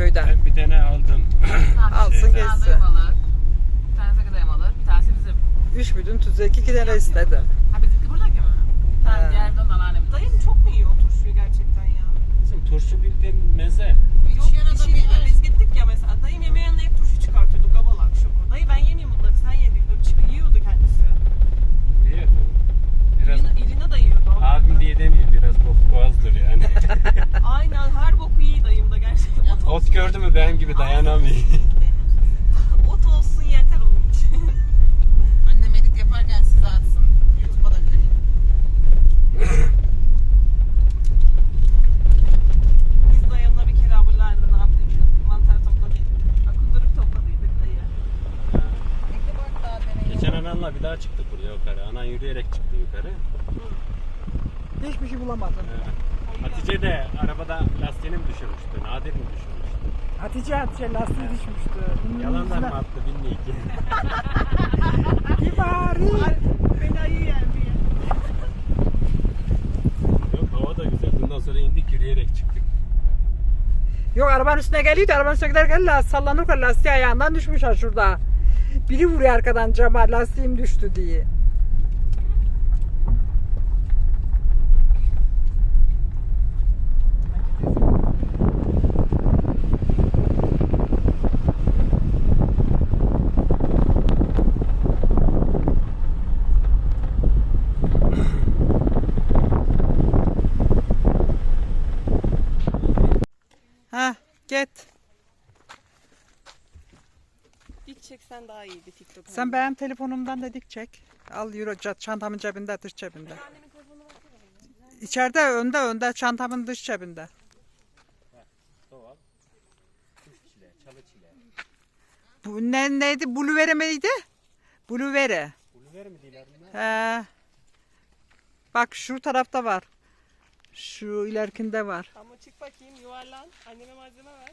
köyden. Ben bir tane aldım. Alsın Şey, geçsin. Bir tanesi de dayım alır. Bir tanesi bizim. Üç büdün tuzlu iki tane istedi. Ha bizimki buradaki mi? Ha. Tamam diğer de ondan annemin. Dayım çok mu yiyor o turşuyu gerçekten ya? Bizim turşu bildiğin meze. Yok bir şey değil. Biz gittik ya mesela. Dayım yemeğin yanına hep turşu çıkartıyordu. Gabalak şu bu. Dayı ben yemeyeyim bunları. Sen ye diyordu. Çıkı yiyordu kendisi. Diye. Biraz İrina, İrina da yiyordu. abim diye demeyeyim. Biraz bok boğazdır yani. Aynen her boku iyi dayım da gerçekten. Ot, olsun, Ot gördü mü benim gibi dayanamıyor. ot olsun yeter onun için. Annem edit yaparken size atsın. Youtube'a da koyayım. Biz dayımla bir kere ablalarda ne yaptıydık? Mantar topladıydık. Akunduruk topladıydık dayı. Bekle bak daha deneyim. Geçen ananla bir daha çıktık buraya yukarı. Anan yürüyerek çıktı yukarı. Hiçbir şey bulamadım. Ee, Hatice de arabada lastiğini mi düşürmüştü? Nadir mi düşürmüştü? Hatice Hatice lastiği düşmüştü. Yalandan mı attı bilmiyorum ki. Kibari. Beni ayı yendi ya. Yok hava da güzel. Bundan sonra indik yürüyerek çıktık. Yok arabanın üstüne geliyordu. Arabanın üstüne giderken la- sallanırken lastiği ayağından düşmüş ha şurada. Biri vuruyor arkadan cama lastiğim düştü diye. Ha git. İlk çeksen daha iyiydi TikTok'a. Sen benim telefonumdan da dik çek. Al euro ca- çantamın cebinde dış cebinde. İçeride önde önde çantamın dış cebinde. Doğal. Kuş çile, çalı çile. Bu ne neydi? Buluvere miydi? Buluvere. Buluver mi diyorlar bunlar? He. Bak şu tarafta var. Şu ilerkinde var. Ama çık bakayım yuvarlan. Anneme malzeme ver.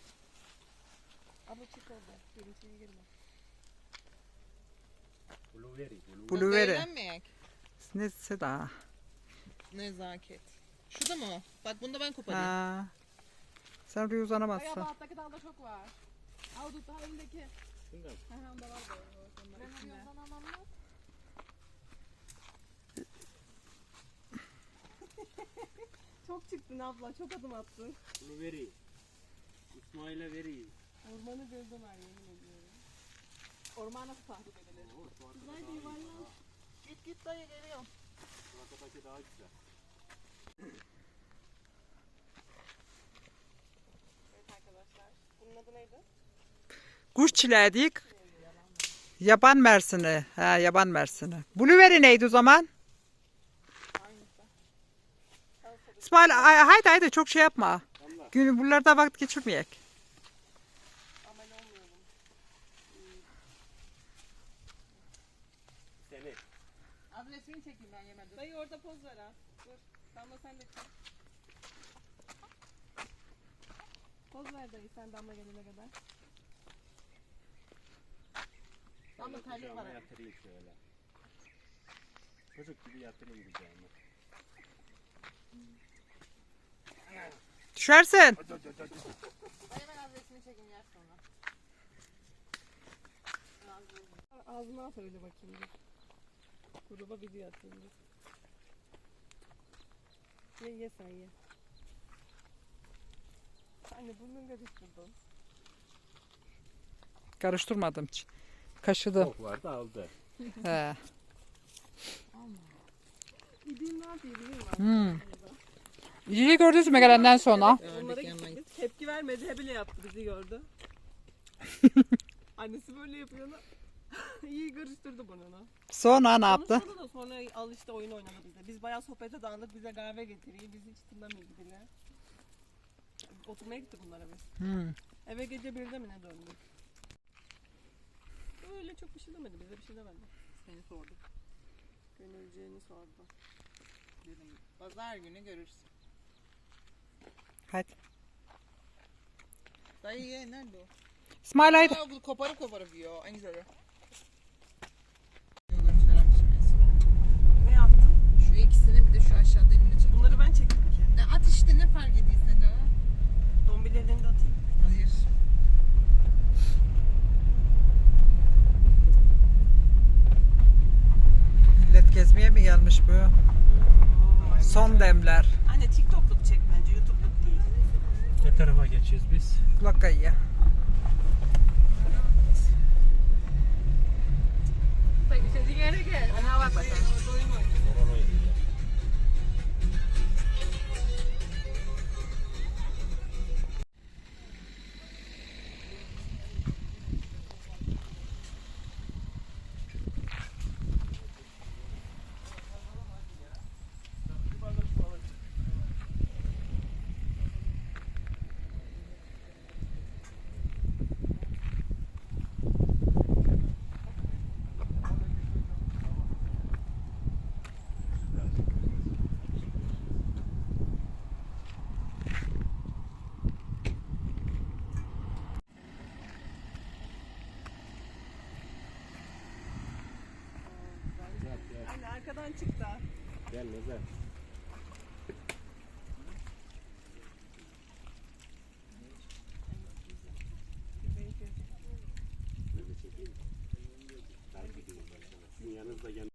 Ama çık orada. Görüntüye girme. Buluveri. Buluvere. Eğlenmeyek. Neyse daha. Nezaket. Şu da mı? Bak bunu da ben koparayım. Ha. Sen oraya uzanamazsın. alttaki dalda çok var. Avrupa'da halindeki. Şundan. Aha onda var böyle. Ben arıyorsan anlamam. Çok çıktın abla. Çok adım attın. Buluveri. İsmail'e veri. Ormanı gözden var yemin ediyorum. Orman nasıl tahrip edilir? Güzel bir yuvarlan. Git git dayı geliyor. Arkadaki daha güzel. Evet arkadaşlar. Bunun adı neydi? Kuş çileği değil. Yaban mersini. Ha yaban mersini. Buluveri neydi o zaman? İsmail ay- haydi haydi çok şey yapma. Günü buralarda vakit geçirmeyek. Amel olmuyorum. Seni. Adresini çekeyim ben yemedim. Dayı orada poz ver ha. Dur. Damla sen de çek. Poz ver dayı sen damla gelene kadar. Ama terlik var. Kucağıma yatırayım şöyle. Çocuk gibi yatırayım kucağıma. Düşersin. Ben adresini çekeyim yer sonra. Ağzına at öyle bakayım bir. Gruba video atayım bir. Ye ye sen ye. Anne burnun karıştırdın. Karıştırmadım hiç. Kaşıdım. Bok vardı aldı. He. İdiğin ne yapıyor biliyor musun? Hmm. İyiliği gördünüz mü gelenden sonra? Onlara yanına gittik. Tepki vermedi. He bile yaptı bizi gördü. Annesi böyle yapıyor. lan. İyi karıştırdı burnunu. Sonra ne yaptı? Konuşmadı da sonra al işte oyun oynadı bize. Biz bayağı sohbete dağındık. Bize kahve getiriyor. Bizi hiç dinlemiyor bile. Oturmaya gittik bunlara biz. Hmm. Eve gece birde mi ne döndük? Öyle çok bir şey demedi. Bize bir şey demedi. Seni sordum. Gönülceğini sordu. Dedim. Pazar günü görürsün. Hadi. Dayı ye nerede o? İsmail haydi. Aa, bu koparıp koparıp yiyor. En güzel. Ne yaptın? Şu ikisini bir de şu aşağıda elimle çektim. Bunları ben çektim ki. Ya at işte ne fark ediyorsun ha? Dombilerini de atayım. Hayır. Millet gezmeye mi gelmiş bu? Son demler. Anne TikTok'luk çek. Ne tarafa geçeceğiz biz? Plakayı. Anne arkadan çık da. Gel Nezer.